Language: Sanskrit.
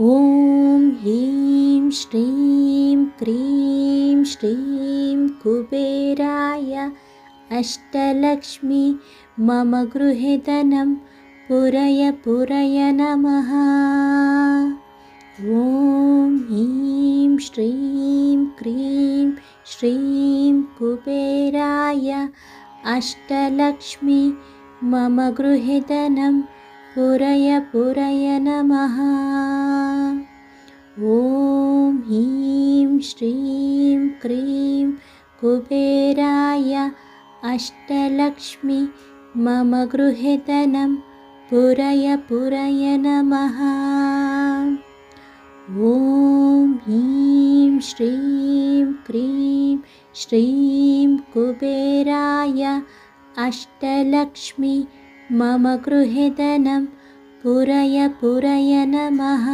ॐ ह्रीं श्रीं क्रीं श्रीं कुबेराय अष्टलक्ष्मी मम गृहे धनं पुरय पुरय नमः। ॐ ह्रीं श्रीं क्रीं श्रीं कुबेराय अष्टलक्ष्मी मम गृहे धनं पुरय पुरय नमः। ॐ ह्रीं श्रीं क्रीं कुबेराय अष्टलक्ष्मी मम गृहे धनं पुरय पुरय नमः। ॐ ह्रीं श्रीं क्रीं श्रीं कुबेराय अष्टलक्ष्मी मम गृहे धनं पुरय पुरय नमः